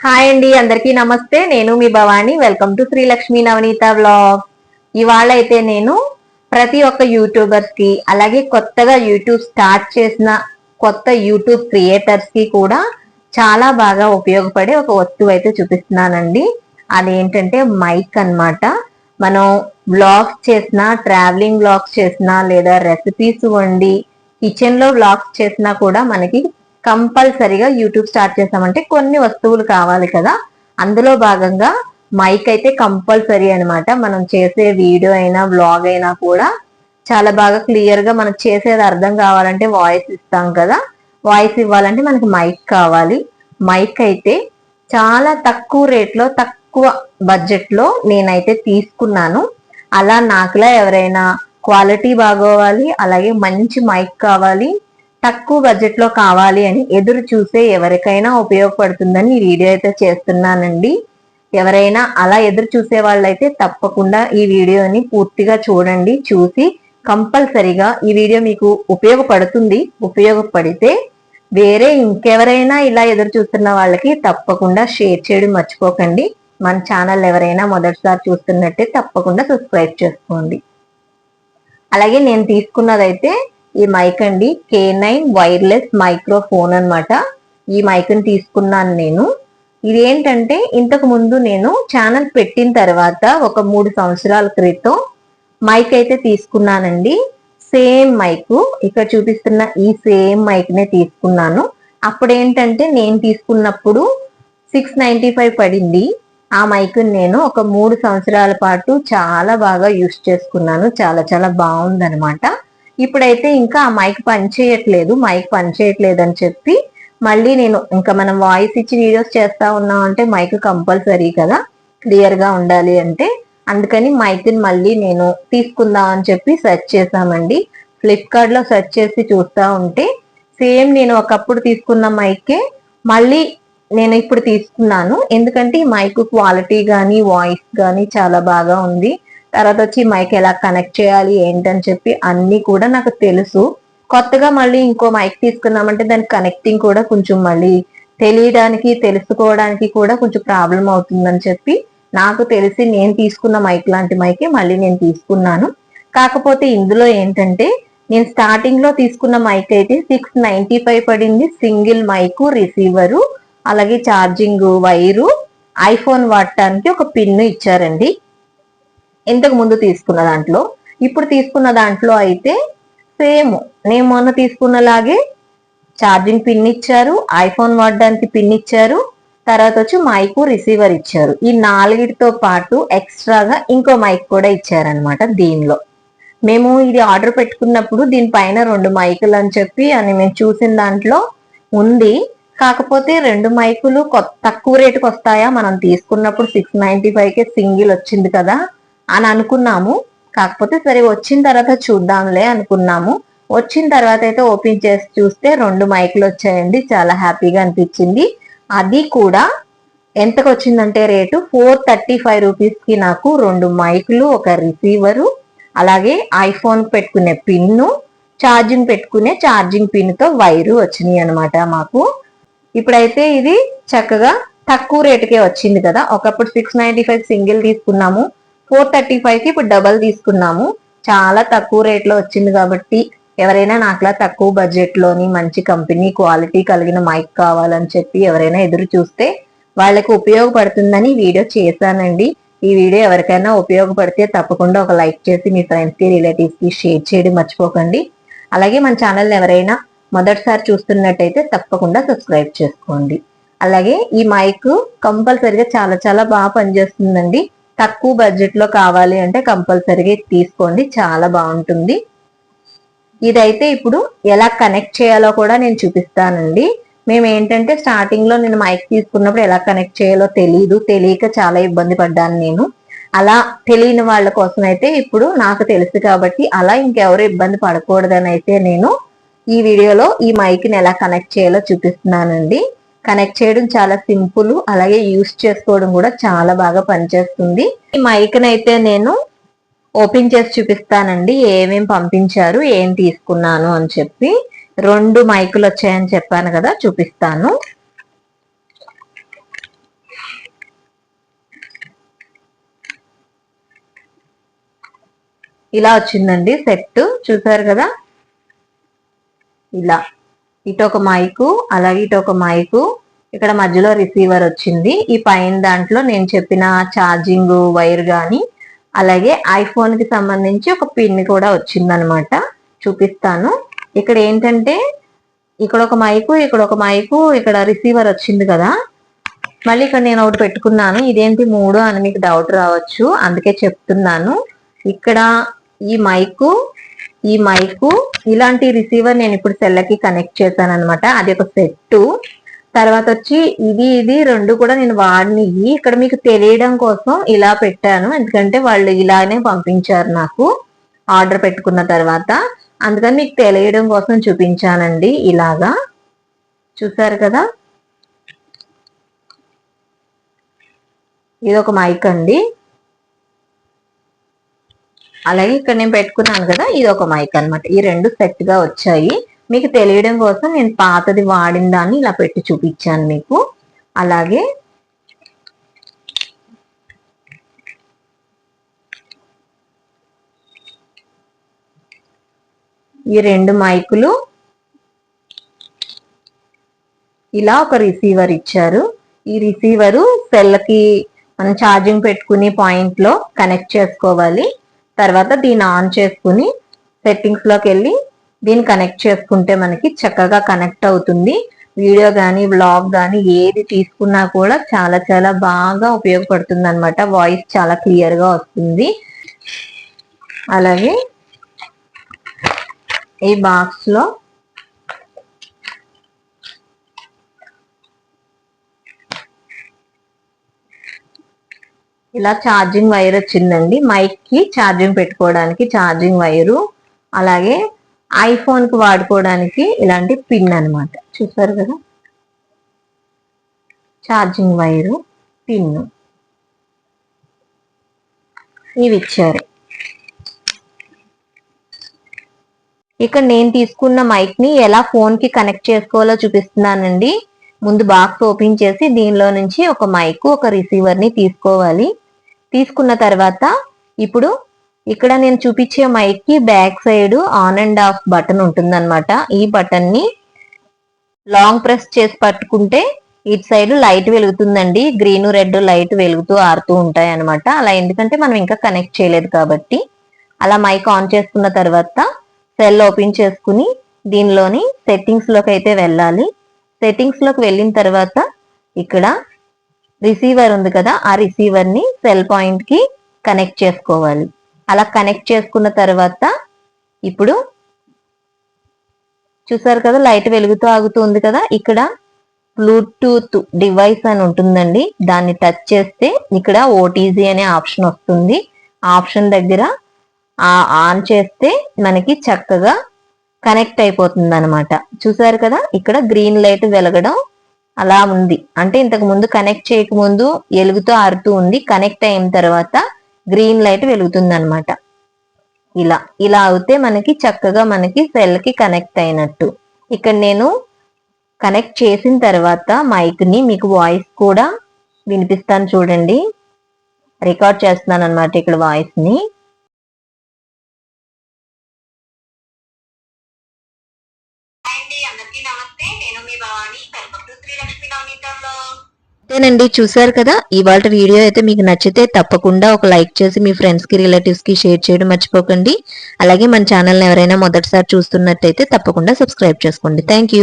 Hi అండి అందరికీ నమస్తే. నేను మీ Bhavani. Welcome to Srilakshmi Navaneetha vlog ఇవాళ అయితే నేను ప్రతి ఒక్క యూట్యూబర్స్కి అలాగే కొత్తగా యూట్యూబ్ స్టార్ట్ చేసిన కొత్త యూట్యూబ్ క్రియేటర్స్కి కూడా చాలా బాగా ఉపయోగపడే ఒక వస్తువు అయితే చూపిస్తున్నానండి. అదేంటంటే మైక్ అన్నమాట. మనం బ్లాగ్స్ చేసినా ట్రావెలింగ్ బ్లాగ్స్ చేసినా లేదా రెసిపీస్ వండి కిచెన్లో బ్లాగ్స్ చేసినా కూడా మనకి కంపల్సరీగా యూట్యూబ్ స్టార్ట్ చేసామంటే కొన్ని వస్తువులు కావాలి కదా. అందులో భాగంగా మైక్ అయితే కంపల్సరీ అనమాట మనం చేసే వీడియో అయినా బ్లాగ్ అయినా కూడా చాలా బాగా క్లియర్గా మనం చేసేది అర్థం కావాలంటే వాయిస్ ఇస్తాం కదా. వాయిస్ ఇవ్వాలంటే మనకి మైక్ కావాలి. మైక్ అయితే చాలా తక్కువ రేట్లో తక్కువ బడ్జెట్లో నేనైతే తీసుకున్నాను. అలా నాకులా ఎవరైనా క్వాలిటీ బాగోవాలి అలాగే మంచి మైక్ కావాలి తక్కువ బడ్జెట్లో కావాలి అని ఎదురు చూసే ఎవరికైనా ఉపయోగపడుతుందని ఈ వీడియో అయితే చేస్తున్నానండి. ఎవరైనా అలా ఎదురు చూసే వాళ్ళైతే తప్పకుండా ఈ వీడియోని పూర్తిగా చూడండి చూసి కంపల్సరిగా ఈ వీడియో మీకు ఉపయోగపడుతుంది. ఉపయోగపడితే వేరే ఇంకెవరైనా ఇలా ఎదురు చూస్తున్న వాళ్ళకి తప్పకుండా షేర్ చేయడం మర్చిపోకండి. మన ఛానల్ ఎవరైనా మొదటిసారి చూస్తున్నట్టే తప్పకుండా సబ్స్క్రైబ్ చేసుకోండి. అలాగే నేను తీసుకున్నదైతే ఈ మైక్ అండి. కే నైన్ వైర్లెస్ మైక్రోఫోన్ అనమాట ఈ మైక్ని తీసుకున్నాను నేను. ఇదేంటంటే ఇంతకు ముందు నేను ఛానల్ పెట్టిన తర్వాత ఒక మూడు సంవత్సరాల క్రితం మైక్ అయితే తీసుకున్నానండి. సేమ్ మైక్ ఇక్కడ చూపిస్తున్న ఈ సేమ్ మైక్నే తీసుకున్నాను. అప్పుడు ఏంటంటే నేను తీసుకున్నప్పుడు సిక్స్ నైన్టీ ఫైవ్ పడింది. ఆ మైక్ నేను ఒక మూడు సంవత్సరాల పాటు చాలా బాగా యూస్ చేసుకున్నాను. చాలా చాలా బాగుంది అనమాట ఇప్పుడైతే ఇంకా ఆ మైక్ పనిచేయట్లేదు మైక్ పనిచేయట్లేదు అని చెప్పి మళ్ళీ నేను ఇంకా మనం వాయిస్ ఇచ్చి వీడియోస్ చేస్తా ఉన్నాం అంటే మైక్ కంపల్సరీ కదా క్లియర్గా ఉండాలి అంటే. అందుకని మైక్ని మళ్ళీ నేను తీసుకుందాం అని చెప్పి సెర్చ్ చేసామండి ఫ్లిప్కార్ట్లో సెర్చ్ చేసి చూస్తా ఉంటే సేమ్ నేను ఒకప్పుడు తీసుకున్న మైకే మళ్ళీ నేను ఇప్పుడు తీసుకున్నాను. ఎందుకంటే ఈ మైక్ క్వాలిటీ గానీ వాయిస్ గానీ చాలా బాగా ఉంది. తర్వాత వచ్చి మైక్ ఎలా కనెక్ట్ చేయాలి ఏంటని చెప్పి అన్ని కూడా నాకు తెలుసు. కొత్తగా మళ్ళీ ఇంకో మైక్ తీసుకున్నామంటే దాని కనెక్టింగ్ కూడా కొంచెం మళ్ళీ తెలియడానికి తెలుసుకోవడానికి కూడా కొంచెం ప్రాబ్లం అవుతుందని చెప్పి నాకు తెలిసి నేను తీసుకున్న మైక్ లాంటి మైకే మళ్ళీ నేను తీసుకున్నాను. కాకపోతే ఇందులో ఏంటంటే నేను స్టార్టింగ్లో తీసుకున్న మైక్ అయితే సిక్స్ నైన్టీ ఫైవ్ పడింది సింగిల్ మైక్ రిసీవరు అలాగే ఛార్జింగ్ వైరు ఐఫోన్ వాడటానికి ఒక పిన్ ఇచ్చారండి. ఇంతకు ముందు తీసుకున్న దాంట్లో ఇప్పుడు తీసుకున్న దాంట్లో అయితే సేమ్. నేను మొన్న తీసుకున్నలాగే ఛార్జింగ్ పిన్ ఇచ్చారు ఐఫోన్ వాడడానికి పిన్ ఇచ్చారు తర్వాత వచ్చి మైక్ రిసీవర్ ఇచ్చారు. ఈ నాలుగిటితో పాటు ఎక్స్ట్రాగా ఇంకో మైక్ కూడా ఇచ్చారనమాట దీనిలో. మేము ఇది ఆర్డర్ పెట్టుకున్నప్పుడు దీనిపైన రెండు మైకులు అని చెప్పి అని మేము చూసిన దాంట్లో ఉంది. కాకపోతే రెండు మైకులు తక్కువ రేటుకి వస్తాయా మనం తీసుకున్నప్పుడు సిక్స్ నైన్టీ ఫైవ్ కే సింగిల్ వచ్చింది కదా. అని అనుకున్నాము. కాకపోతే సరే వచ్చిన తర్వాత చూద్దాంలే అనుకున్నాము. వచ్చిన తర్వాత అయితే ఓపెన్ చేసి చూస్తే రెండు మైకులు వచ్చాయండి. చాలా హ్యాపీగా అనిపించింది. అది కూడా ఎంతకు వచ్చిందంటే రేటు ఫోర్ థర్టీ ఫైవ్ రూపీస్కి నాకు రెండు మైకులు ఒక రిసీవరు అలాగే ఐఫోన్ పెట్టుకునే పిన్ను ఛార్జింగ్ పెట్టుకునే ఛార్జింగ్ పిన్తో వైరు వచ్చినాయి అనమాట మాకు. ఇప్పుడైతే ఇది చక్కగా తక్కువ రేటుకే వచ్చింది కదా. ఒకప్పుడు సిక్స్ నైన్టీ ఫైవ్ సింగిల్ తీసుకున్నాము. ఫోర్ థర్టీ ఫైవ్కి ఇప్పుడు డబల్ తీసుకున్నాము. చాలా తక్కువ రేట్లో వచ్చింది కాబట్టి ఎవరైనా నాకులా తక్కువ బడ్జెట్లోని మంచి కంపెనీ క్వాలిటీ కలిగిన మైక్ కావాలని చెప్పి ఎవరైనా ఎదురు చూస్తే వాళ్ళకి ఉపయోగపడుతుందని వీడియో చేశానండి. ఈ వీడియో ఎవరికైనా ఉపయోగపడితే తప్పకుండా ఒక లైక్ చేసి మీ ఫ్రెండ్స్కి రిలేటివ్స్కి షేర్ చేయడం మర్చిపోకండి. అలాగే మన ఛానల్ ఎవరైనా మొదటిసారి చూస్తున్నట్టయితే తప్పకుండా సబ్స్క్రైబ్ చేసుకోండి. అలాగే ఈ మైక్ కంపల్సరిగా చాలా చాలా బాగా పనిచేస్తుందండి. తక్కువ బడ్జెట్లో కావాలి అంటే కంపల్సరీగా తీసుకోండి. చాలా బాగుంటుంది. ఇదైతే ఇప్పుడు ఎలా కనెక్ట్ చేయాలో కూడా నేను చూపిస్తానండి. మేము ఏంటంటే స్టార్టింగ్లో నేను మైక్ తీసుకున్నప్పుడు ఎలా కనెక్ట్ చేయాలో తెలియదు తెలియక చాలా ఇబ్బంది పడ్డాను నేను. అలా తెలియని వాళ్ళ కోసం అయితే ఇప్పుడు నాకు తెలుసు కాబట్టి అలా ఇంకెవరు ఇబ్బంది పడకూడదని అయితే నేను ఈ వీడియోలో ఈ మైక్ని ఎలా కనెక్ట్ చేయాలో చూపిస్తున్నానండి. కనెక్ట్ చేయడం చాలా సింపుల్. అలాగే యూస్ చేసుకోవడం కూడా చాలా బాగా పనిచేస్తుంది. ఈ మైక్ నైతే నేను ఓపెన్ చేసి చూపిస్తానండి. ఏమేం పంపించారు ఏం తీసుకున్నాను అని చెప్పి. రెండు మైకులు వచ్చాయని చెప్పాను కదా చూపిస్తాను. ఇలా వచ్చిందండి సెట్. చూసారు కదా? ఇలా. ఇటు ఒక మైకు అలాగే ఇటు ఒక మైకు. ఇక్కడ మధ్యలో రిసీవర్ వచ్చింది. ఈ పైన దాంట్లో నేను చెప్పిన ఛార్జింగ్ వైర్ కానీ అలాగే ఐఫోన్కి సంబంధించి ఒక పిన్ కూడా వచ్చిందనమాట. చూపిస్తాను. ఇక్కడ ఏంటంటే ఇక్కడ ఒక మైకు ఇక్కడ ఒక మైకు ఇక్కడ రిసీవర్ వచ్చింది కదా. మళ్ళీ ఇక్కడ నేను ఒకటి పెట్టుకున్నాను. ఇదేంటి మూడు అని మీకు డౌట్ రావచ్చు. అందుకే చెప్తున్నాను. ఇక్కడ ఈ మైకు ఈ మైకు ఇలాంటి రిసీవర్ నేను ఇప్పుడు సెల్లకి కనెక్ట్ చేశాను అనమాట అది ఒక సెట్ తర్వాత వచ్చి ఇది ఇది రెండు కూడా నేను వాడినవి ఇక్కడ మీకు తెలియడం కోసం ఇలా పెట్టాను. ఎందుకంటే వాళ్ళు ఇలానే పంపించారు నాకు. ఆర్డర్ పెట్టుకున్న తర్వాత. అందుకని మీకు తెలియడం కోసం చూపించానండి ఇలాగా. చూసారు కదా? ఇది ఒక మైక్ అండి. అలాగే ఇక్కడ నేను పెట్టుకున్నాను కదా ఇది ఒక మైక్ అనమాట ఈ రెండు సెట్గా వచ్చాయి. మీకు తెలియడం కోసం నేను పాతది వాడిన దాన్ని ఇలా పెట్టి చూపించాను మీకు. అలాగే ఈ రెండు మైకులు ఇలా ఒక రిసీవర్ ఇచ్చారు. ఈ రిసీవరు సెల్కి మనం ఛార్జింగ్ పెట్టుకుని పాయింట్లో కనెక్ట్ చేసుకోవాలి. తర్వాత దీన్ని ఆన్ చేసుకుని సెట్టింగ్స్లోకి వెళ్ళి దీన్ని కనెక్ట్ చేసుకుంటే మనకి చక్కగా కనెక్ట్ అవుతుంది. వీడియో కానీ బ్లాగ్ కానీ ఏది తీసుకున్నా కూడా చాలా చాలా బాగా ఉపయోగపడుతుంది అనమాట వాయిస్ చాలా క్లియర్గా వస్తుంది. అలాగే ఈ బాక్స్ ఇలా ఛార్జింగ్ వైర్ వచ్చిందండి. మైక్కి ఛార్జింగ్ పెట్టుకోవడానికి ఛార్జింగ్ వైరు అలాగే ఐఫోన్కి వాడుకోవడానికి ఇలాంటి పిన్ అనమాట చూసారు కదా? ఛార్జింగ్ వైరు పిన్ ఇవి ఇచ్చారు. ఇక్కడ నేను తీసుకున్న మైక్ని ఎలా ఫోన్కి కనెక్ట్ చేసుకోవాలో చూపిస్తున్నానండి. ముందు బాక్స్ ఓపెన్ చేసి దీనిలో నుంచి ఒక మైక్ ఒక రిసీవర్ని తీసుకోవాలి. తీసుకున్న తర్వాత ఇప్పుడు ఇక్కడ నేను చూపించే మైక్కి back side on and off button ఉంటుందన్నమాట. ఈ బటన్ని లాంగ్ ప్రెస్ చేసి పట్టుకుంటే ఇటు సైడ్ లైట్ వెలుగుతుందండి. గ్రీన్ రెడ్ లైట్ వెలుగుతూ ఆరుతూ ఉంటాయి అనమాట అలా ఎందుకంటే మనం ఇంకా కనెక్ట్ చేయలేదు కాబట్టి. అలా మైక్ ఆన్ చేసుకున్న తర్వాత సెల్ ఓపెన్ చేసుకుని దీనిలోని సెట్టింగ్స్లోకి అయితే వెళ్ళాలి. సెట్టింగ్స్లోకి వెళ్ళిన తర్వాత ఇక్కడ రిసీవర్ ఉంది కదా ఆ రిసీవర్ని సెల్ పాయింట్కి కనెక్ట్ చేసుకోవాలి. అలా కనెక్ట్ చేసుకున్న తర్వాత ఇప్పుడు చూసారు కదా లైట్ వెలుగుతూ ఆగుతూ ఉంది కదా ఇక్కడ బ్లూటూత్ డివైస్ అని ఉంటుందండి. దాన్ని టచ్ చేస్తే ఇక్కడ ఓటీజీ అనే ఆప్షన్ వస్తుంది. ఆప్షన్ దగ్గర ఆన్ చేస్తే మనకి చక్కగా కనెక్ట్ అయిపోతుంది అనమాట చూసారు కదా? ఇక్కడ గ్రీన్ లైట్ వెలగడం అలా ఉంది. అంటే ఇంతకు ముందు కనెక్ట్ చేయకముందు వెలుగుతూ ఆరుతూ ఉంది. కనెక్ట్ అయిన తర్వాత గ్రీన్ లైట్ వెలుగుతుంది అనమాట ఇలా ఇలా అవుతే మనకి చక్కగా మనకి సెల్కి కనెక్ట్ అయినట్టు. ఇక్కడ నేను కనెక్ట్ చేసిన తర్వాత మైక్ని మీకు వాయిస్ కూడా వినిపిస్తాను చూడండి. రికార్డ్ చేస్తున్నాను అనమాట ఇక్కడ వాయిస్ని. అంతేనండి చూసారు కదా? ఇవాళ వీడియో అయితే మీకు నచ్చితే తప్పకుండా ఒక లైక్ చేసి మీ ఫ్రెండ్స్కి రిలేటివ్స్కి షేర్ చేయడం మర్చిపోకండి. అలాగే మన ఛానల్ ఎవరైనా మొదటిసారి చూస్తున్నట్టయితే తప్పకుండా సబ్స్క్రైబ్ చేసుకోండి. థ్యాంక్